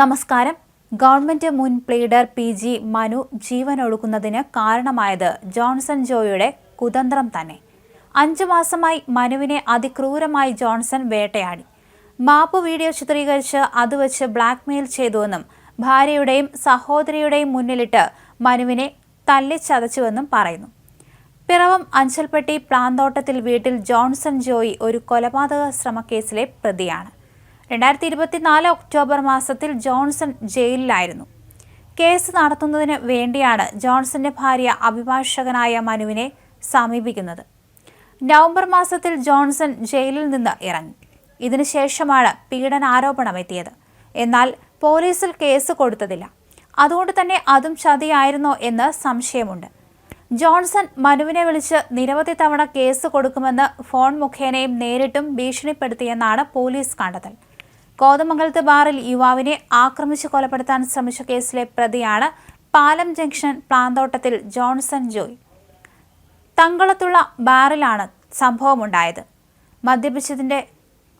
നമസ്കാരം. ഗവൺമെന്റ് മുൻ pleader P G Manu ജീവനൊടുക്കുന്നതിന് കാരണമായത് ജോൺസൺ ജോയുടെ കുതന്ത്രം തന്നെ. അഞ്ചു മാസമായി മനുവിനെ അതിക്രൂരമായി ജോൺസൺ വേട്ടയാടി. മാപ്പ് വീഡിയോ ചിത്രീകരിച്ച് അത് ബ്ലാക്ക്മെയിൽ ചെയ്തുവെന്നും ഭാര്യയുടെയും സഹോദരിയുടെയും മുന്നിലിട്ട് മനുവിനെ തല്ലിച്ചതച്ചുവെന്നും പറയുന്നു. പിറവം അഞ്ചൽപ്പെട്ടി പ്ലാന്തോട്ടത്തിൽ വീട്ടിൽ ജോൺസൺ ജോയി ഒരു കൊലപാതക ശ്രമക്കേസിലെ പ്രതിയാണ്. രണ്ടായിരത്തി ഇരുപത്തിനാല് ഒക്ടോബർ മാസത്തിൽ ജോൺസൺ ജയിലിലായിരുന്നു. കേസ് നടത്തുന്നതിന് വേണ്ടിയാണ് ജോൺസന്റെ ഭാര്യ അഭിഭാഷകനായ മനുവിനെ സമീപിക്കുന്നത്. നവംബർ മാസത്തിൽ ജോൺസൺ ജയിലിൽ നിന്ന് ഇറങ്ങി. ഇതിനുശേഷമാണ് പീഡനാരോപണം എത്തിയത് എന്നാൽ പോലീസിൽ കേസ് കൊടുത്തതില്ല. അതുകൊണ്ട് തന്നെ അതും ചതിയായിരുന്നോ എന്ന് സംശയമുണ്ട്. ജോൺസൺ മനുവിനെ വിളിച്ച് നിരവധി തവണ കേസ് കൊടുക്കുമെന്ന് ഫോൺ മുഖേനയും നേരിട്ടും ഭീഷണിപ്പെടുത്തിയെന്നാണ് പോലീസ് കണ്ടെത്തൽ. കോതമംഗലത്ത് ബാറിൽ യുവാവിനെ ആക്രമിച്ച് കൊലപ്പെടുത്താൻ ശ്രമിച്ച കേസിലെ പ്രതിയാണ് പാലം ജംഗ്ഷൻ പ്ലാന്തോട്ടത്തിൽ ജോൺസൺ ജോയ്. തങ്കളത്തുള്ള ബാറിലാണ് സംഭവമുണ്ടായത്. മദ്യപിച്ചതിന്റെ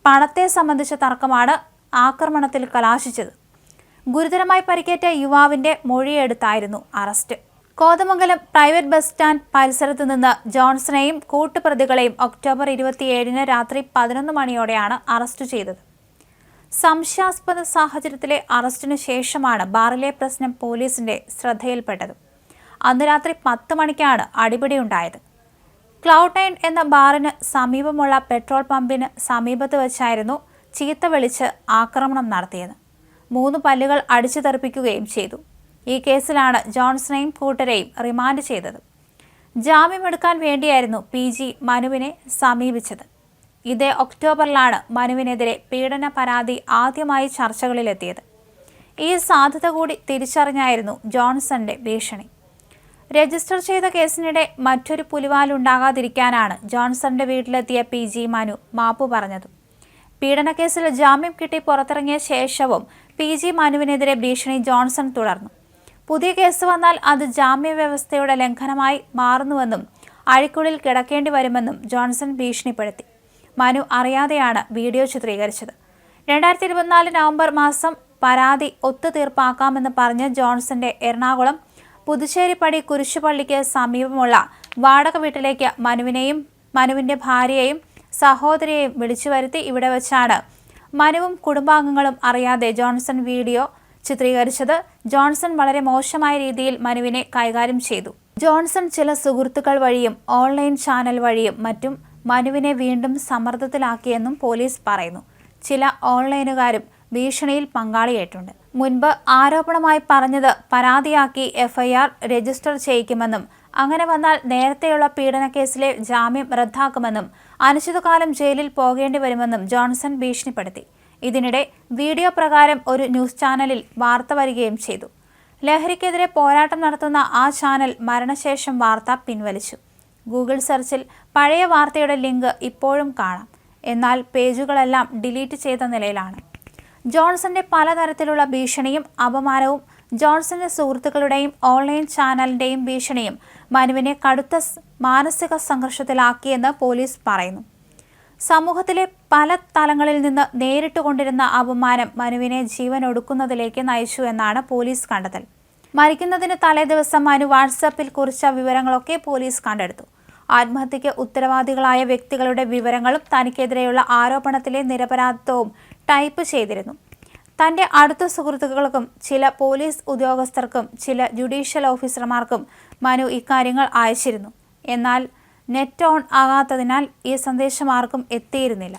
പണത്തെ സംബന്ധിച്ച തർക്കമാണ് ആക്രമണത്തിൽ കലാശിച്ചത്. ഗുരുതരമായി പരിക്കേറ്റ യുവാവിന്റെ മൊഴിയെടുത്തായിരുന്നു arrest. Kothamangalam private bus stand പരിസരത്ത് നിന്ന് ജോൺസണെയും കൂട്ടുപ്രതികളെയും ഒക്ടോബർ ഇരുപത്തിയേഴിന് രാത്രി പതിനൊന്ന് മണിയോടെയാണ് അറസ്റ്റ് ചെയ്തത്. സംശയാസ്പദ സാഹചര്യത്തിലെ അറസ്റ്റിനു ശേഷമാണ് ബാറിലെ പ്രശ്നം പോലീസിന്റെ ശ്രദ്ധയിൽപ്പെട്ടത്. അന്ന് രാത്രി പത്ത് മണിക്കാണ് അടിപിടിയുണ്ടായത്. ക്ലൗഡ് നയൻ എന്ന ബാറിന് സമീപമുള്ള പെട്രോൾ പമ്പിന് സമീപത്ത് വെച്ചായിരുന്നു ചീത്ത വിളിച്ച് ആക്രമണം നടത്തിയത്. മൂന്ന് പല്ലുകൾ അടിച്ചു തെറിപ്പിക്കുകയും ചെയ്തു. ഈ കേസിലാണ് ജോൺസണെയും കൂട്ടരെയും റിമാൻഡ് ചെയ്തത്. ജാമ്യമെടുക്കാൻ വേണ്ടിയായിരുന്നു പി ജി മനുവിനെ സമീപിച്ചത്. ഇതേ ഒക്ടോബറിലാണ് മനുവിനെതിരെ പീഡന പരാതി ആദ്യമായി ചർച്ചകളിലെത്തിയത്. ഈ സാധ്യത കൂടി തിരിച്ചറിഞ്ഞായിരുന്നു ജോൺസന്റെ ഭീഷണി. രജിസ്റ്റർ ചെയ്ത കേസിനിടെ മറ്റൊരു പുലിവാലുണ്ടാകാതിരിക്കാനാണ് ജോൺസന്റെ വീട്ടിലെത്തിയ പി ജി മനു മാപ്പു പറഞ്ഞത്. പീഡനക്കേസിൽ ജാമ്യം കിട്ടി പുറത്തിറങ്ങിയ ശേഷവും പി ജി മനുവിനെതിരെ ഭീഷണി ജോൺസൺ തുടർന്നു. പുതിയ കേസ് വന്നാൽ അത് ജാമ്യ വ്യവസ്ഥയുടെ ലംഘനമായി മാറുന്നുവെന്നും അഴിക്കുള്ളിൽ കിടക്കേണ്ടി വരുമെന്നും ജോൺസൺ ഭീഷണിപ്പെടുത്തി. മനു അറിയാതെയാണ് വീഡിയോ ചിത്രീകരിച്ചത്. രണ്ടായിരത്തി ഇരുപത്തിനാല് നവംബർ മാസം പരാതി ഒത്തുതീർപ്പാക്കാമെന്ന് പറഞ്ഞ് ജോൺസന്റെ എറണാകുളം പുതുച്ചേരിപ്പടി കുരിശുപള്ളിക്ക് സമീപമുള്ള വാടക വീട്ടിലേക്ക് മനുവിനെയും മനുവിന്റെ ഭാര്യയെയും സഹോദരിയെയും വിളിച്ചു വരുത്തി ഇവിടെ വെച്ചാണ് മനുവും കുടുംബാംഗങ്ങളും അറിയാതെ ജോൺസൺ വീഡിയോ ചിത്രീകരിച്ചത്. ജോൺസൺ വളരെ മോശമായ രീതിയിൽ മനുവിനെ കൈകാര്യം ചെയ്തു. ജോൺസൺ ചില സുഹൃത്തുക്കൾ വഴിയും ഓൺലൈൻ ചാനൽ വഴിയും മറ്റും മനുവിനെ വീണ്ടും സമ്മർദ്ദത്തിലാക്കിയെന്നും പോലീസ് പറയുന്നു. ചില ഓൺലൈനുകാരും ഭീഷണിയിൽ പങ്കാളിയായിട്ടുണ്ട്. മുൻപ് ആരോപണമായി പറഞ്ഞത് പരാതിയാക്കി എഫ്ഐആർ രജിസ്റ്റർ ചെയ്യിക്കുമെന്നും അങ്ങനെ വന്നാൽ നേരത്തെയുള്ള പീഡനക്കേസിലെ ജാമ്യം റദ്ദാക്കുമെന്നും അനിശ്ചിതകാലം ജയിലിൽ പോകേണ്ടി വരുമെന്നും ജോൺസൺ ഭീഷണിപ്പെടുത്തി. ഇതിനിടെ വീഡിയോ പ്രകാരം ഒരു ന്യൂസ് ചാനലിൽ വാർത്ത വരികയും ചെയ്തു. ലഹരിക്കെതിരെ പോരാട്ടം നടത്തുന്ന ആ ചാനൽ മരണശേഷം വാർത്ത പിൻവലിച്ചു. ഗൂഗിൾ സെർച്ചിൽ പഴയ വാർത്തയുടെ ലിങ്ക് ഇപ്പോഴും കാണാം. എന്നാൽ പേജുകളെല്ലാം ഡിലീറ്റ് ചെയ്ത നിലയിലാണ്. ജോൺസന്റെ പലതരത്തിലുള്ള ഭീഷണിയും അപമാനവും ജോൺസന്റെ സുഹൃത്തുക്കളുടെയും ഓൺലൈൻ ചാനലിന്റെയും ഭീഷണിയും മനുവിനെ കടുത്ത മാനസിക സംഘർഷത്തിലാക്കിയെന്ന് പോലീസ് പറയുന്നു. സമൂഹത്തിലെ പല തലങ്ങളിൽ നിന്ന് നേരിട്ടുകൊണ്ടിരുന്ന അപമാനം മനുവിനെ ജീവൻ ഒടുക്കുന്നതിലേക്ക് നയിച്ചു എന്നാണ് പോലീസ് കണ്ടെത്തൽ. മരിക്കുന്നതിന് തലേ ദിവസം മനു വാട്സാപ്പിൽ കുറിച്ച വിവരങ്ങളൊക്കെ പോലീസ് കണ്ടെടുത്തു. ആത്മഹത്യയ്ക്ക് ഉത്തരവാദികളായ വ്യക്തികളുടെ വിവരങ്ങളും തനിക്കെതിരെയുള്ള ആരോപണത്തിലെ നിരപരാധിത്വവും ടൈപ്പ് ചെയ്തിരുന്നു. തന്റെ അടുത്ത സുഹൃത്തുക്കൾക്കും ചില പോലീസ് ഉദ്യോഗസ്ഥർക്കും ചില ജുഡീഷ്യൽ ഓഫീസർമാർക്കും മനു ഇക്കാര്യങ്ങൾ അയച്ചിരുന്നു. എന്നാൽ നെറ്റ് ഓൺ ആകാത്തതിനാൽ ഈ സന്ദേശം ആർക്കും എത്തിയിരുന്നില്ല.